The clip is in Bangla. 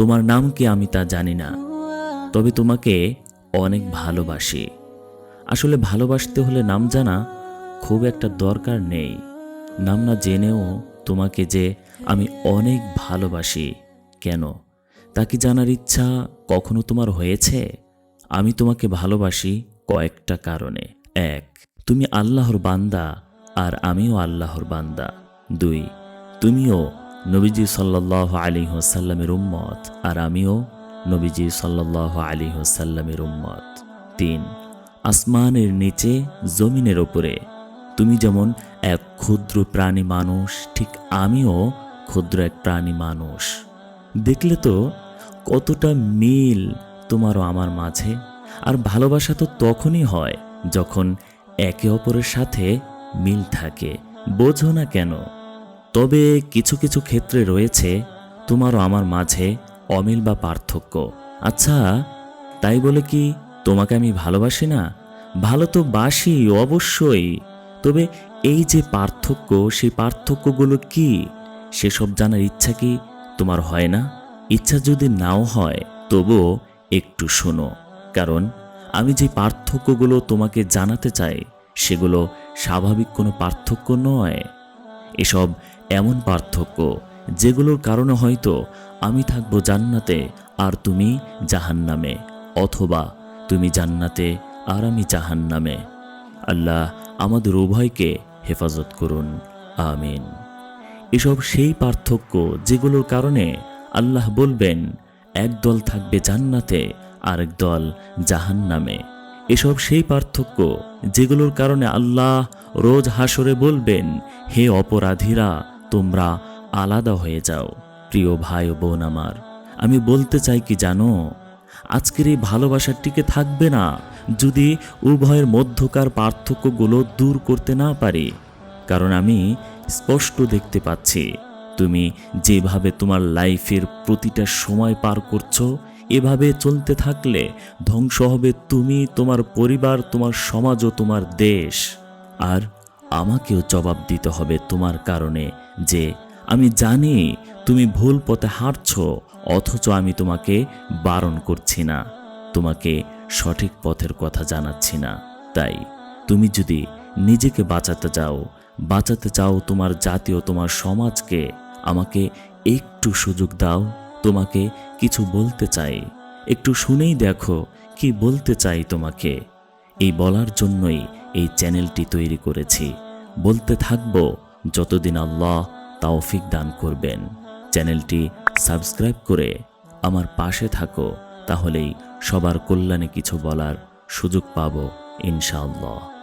তোমার নাম কি আমি তা জানি না। তবে তোমাকে অনেক ভালোবাসি। আসলে ভালোবাসতে হলে নাম জানা খুব একটা দরকার নেই। নাম না জেনেও তোমাকে যে আমি অনেক ভালোবাসি, কেন? তা কি জানার ইচ্ছা কখনো তোমার হয়েছে? আমি তোমাকে ভালোবাসি কয়েকটা কারণে। এক, তুমি আল্লাহর বান্দা আর আমিও আল্লাহর বান্দা। দুই, তুমিও নবীজি সাল্লাহ আলী হোসাল্লামের উম্মত আর আমিও নবীজি সাল্লাহ আলী হোসাল্লামের উম্মত। তিন, আসমানের নিচে জমিনের ওপরে তুমি যেমন এক ক্ষুদ্র প্রাণী মানুষ, ঠিক আমিও ক্ষুদ্র এক প্রাণী মানুষ। দেখলে তো কতটা মিল তোমারও আমার মাঝে, আর ভালোবাসা তো তখনই হয় যখন একে অপরের সাথে মিল থাকে। বোঝো না কেন তবে কিছু কিছু ক্ষেত্রে রয়েছে তোমারও আমার মাঝে অমিল বা পার্থক্য। আচ্ছা তাই বলে কি তোমাকে আমি ভালোবাসি না? ভালো তো বাসি, অবশ্যই। তবে এই যে পার্থক্য, সেই পার্থক্যগুলো কি? সেসব জানার ইচ্ছা কি তোমার হয় না? ইচ্ছা যদি নাও হয়, তবুও একটু শোনো। কারণ আমি যে পার্থক্যগুলো তোমাকে জানাতে চাই, সেগুলো স্বাভাবিক কোনো পার্থক্য নয়। এসব এমন পার্থক্য যেগুলোর কারণে হয়তো আমি থাকব জান্নাতে আর তুমি জাহান্নামে, অথবা তুমি জান্নাতে আর আমি জাহান্নামে। আল্লাহ আমাদের উভয়কে হেফাজত করুন। আমিন। এসব সেই পার্থক্য যেগুলোর কারণে আল্লাহ বলবেন, একদল থাকবে জান্নাতে, আরেক দল জাহান্নামে। এসব সেই পার্থক্য যেগুলোর কারণে আল্লাহ রোজ হাসরে বলবেন, হে অপরাধীরা, তোমরা আলাদা হয়ে যাও। প্রিয় ভাই ও বোন আমার, আমি বলতে চাই কি জানো? আজকের এই ভালোবাসার টিকে থাকবে না যদি উভয়ের মধ্যকার পার্থক্যগুলো দূর করতে না পারি। কারণ আমি স্পষ্ট দেখতে পাচ্ছি, তুমি যেভাবে তোমার লাইফের প্রতিটা সময় পার করছ এভাবে চলতে থাকলে ধ্বংস হবে তুমি, তোমার পরিবার, তোমার সমাজ ও তোমার দেশ। আর আমাকেও জবাব দিতে হবে তোমার কারণে যে আমি জানি তুমি ভুল পথে হাঁটছ, অথচ আমি তোমাকে বারণ করছি না, তোমাকে সঠিক পথের কথা জানাচ্ছি না। তাই তুমি যদি নিজেকে বাঁচাতে চাও বাঁচাতে চাও তোমার জাতীয় তোমার সমাজকে, আমাকে একটু সুযোগ দাও তোমাকে কিছু বলতে চাই। একটু শুনেই দেখো কি বলতে চাই তোমাকে। এই বলার জন্যই এই চ্যানেলটি তৈরি করেছি। বলতে থাকব, যতদিন আল্লাহ তাওফিক দান করবেন। চ্যানেলটি সাবস্ক্রাইব করে আমার পাশে থাকো, তাহলেই সবার কল্যাণে কিছু বলার সুযোগ পাবো, ইনশাআল্লাহ।